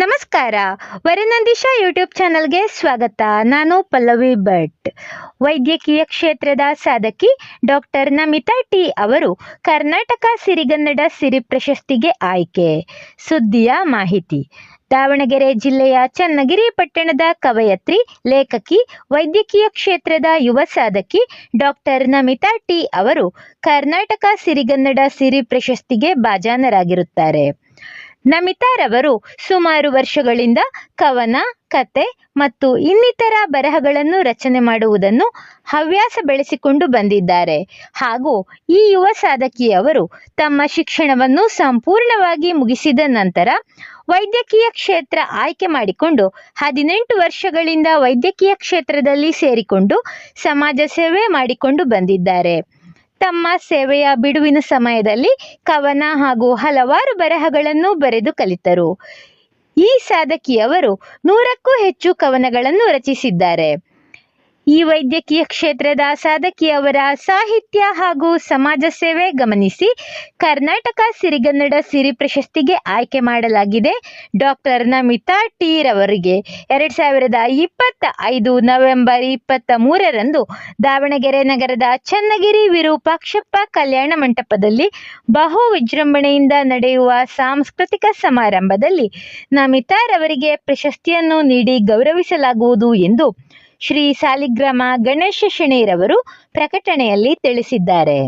ನಮಸ್ಕಾರ. ವರನಂದಿಶಾ ಯೂಟ್ಯೂಬ್ ಚಾನಲ್ಗೆ ಸ್ವಾಗತ. ನಾನು ಪಲ್ಲವಿ ಭಟ್. ವೈದ್ಯಕೀಯ ಕ್ಷೇತ್ರದ ಸಾಧಕಿ ಡಾಕ್ಟರ್ ನಮಿತಾ ಟಿ ಅವರು ಕರ್ನಾಟಕ ಸಿರಿಗನ್ನಡ ಸಿರಿ ಪ್ರಶಸ್ತಿಗೆ ಆಯ್ಕೆ. ಸುದ್ದಿಯ ಮಾಹಿತಿ. ದಾವಣಗೆರೆ ಜಿಲ್ಲೆಯ ಚನ್ನಗಿರಿ ಪಟ್ಟಣದ ಕವಯತ್ರಿ, ಲೇಖಕಿ, ವೈದ್ಯಕೀಯ ಕ್ಷೇತ್ರದ ಯುವ ಸಾಧಕಿ ಡಾಕ್ಟರ್ ನಮಿತಾ ಟಿ ಅವರು ಕರ್ನಾಟಕ ಸಿರಿಗನ್ನಡ ಸಿರಿ ಪ್ರಶಸ್ತಿಗೆ ಭಾಜನರಾಗಿರುತ್ತಾರೆ. ನಮಿತಾರವರು ಸುಮಾರು ವರ್ಷಗಳಿಂದ ಕವನ, ಕತೆ ಮತ್ತು ಇನ್ನಿತರ ಬರಹಗಳನ್ನು ರಚನೆ ಮಾಡುವುದನ್ನು ಹವ್ಯಾಸ ಬೆಳೆಸಿಕೊಂಡು ಬಂದಿದ್ದಾರೆ. ಹಾಗೂ ಈ ಯುವ ಸಾಧಕಿಯವರು ತಮ್ಮ ಶಿಕ್ಷಣವನ್ನು ಸಂಪೂರ್ಣವಾಗಿ ಮುಗಿಸಿದ ನಂತರ ವೈದ್ಯಕೀಯ ಕ್ಷೇತ್ರ ಆಯ್ಕೆ ಮಾಡಿಕೊಂಡು ಹದಿನೆಂಟು ವರ್ಷಗಳಿಂದ ವೈದ್ಯಕೀಯ ಕ್ಷೇತ್ರದಲ್ಲಿ ಸೇರಿಕೊಂಡು ಸಮಾಜ ಸೇವೆ ಮಾಡಿಕೊಂಡು ಬಂದಿದ್ದಾರೆ. ತಮ್ಮ ಸೇವೆಯ ಬಿಡುವಿನ ಸಮಯದಲ್ಲಿ ಕವನ ಹಾಗೂ ಹಲವಾರು ಬರಹಗಳನ್ನು ಬರೆದು ಕಲಿತರು. ಈ ಸಾಧಕಿಯವರು ನೂರಕ್ಕೂ ಹೆಚ್ಚು ಕವನಗಳನ್ನು ರಚಿಸಿದ್ದಾರೆ. ಈ ವೈದ್ಯಕೀಯ ಕ್ಷೇತ್ರದ ಸಾಧಕಿಯವರ ಸಾಹಿತ್ಯ ಹಾಗೂ ಸಮಾಜ ಸೇವೆ ಗಮನಿಸಿ ಕರ್ನಾಟಕ ಸಿರಿಗನ್ನಡ ಸಿರಿ ಪ್ರಶಸ್ತಿಗೆ ಆಯ್ಕೆ ಮಾಡಲಾಗಿದೆ. ಡಾಕ್ಟರ್ ನಮಿತಾ ಟಿ ರವರಿಗೆ ಎರಡ್ ಸಾವಿರದ ಇಪ್ಪತ್ತ ಐದು ನವೆಂಬರ್ ಇಪ್ಪತ್ತ ಮೂರರಂದು ದಾವಣಗೆರೆ ನಗರದ ಚನ್ನಗಿರಿ ವಿರೂಪಾಕ್ಷಪ್ಪ ಕಲ್ಯಾಣ ಮಂಟಪದಲ್ಲಿ ಬಹು ವಿಜೃಂಭಣೆಯಿಂದ ನಡೆಯುವ ಸಾಂಸ್ಕೃತಿಕ ಸಮಾರಂಭದಲ್ಲಿ ನಮಿತಾರವರಿಗೆ ಪ್ರಶಸ್ತಿಯನ್ನು ನೀಡಿ ಗೌರವಿಸಲಾಗುವುದು ಎಂದು ಶ್ರೀ ಸಾಲಿಗ್ರಾಮ ಗಣೇಶ ಶೆಣೈರವರು ಪ್ರಕಟಣೆಯಲ್ಲಿ ತಿಳಿಸಿದ್ದಾರೆ.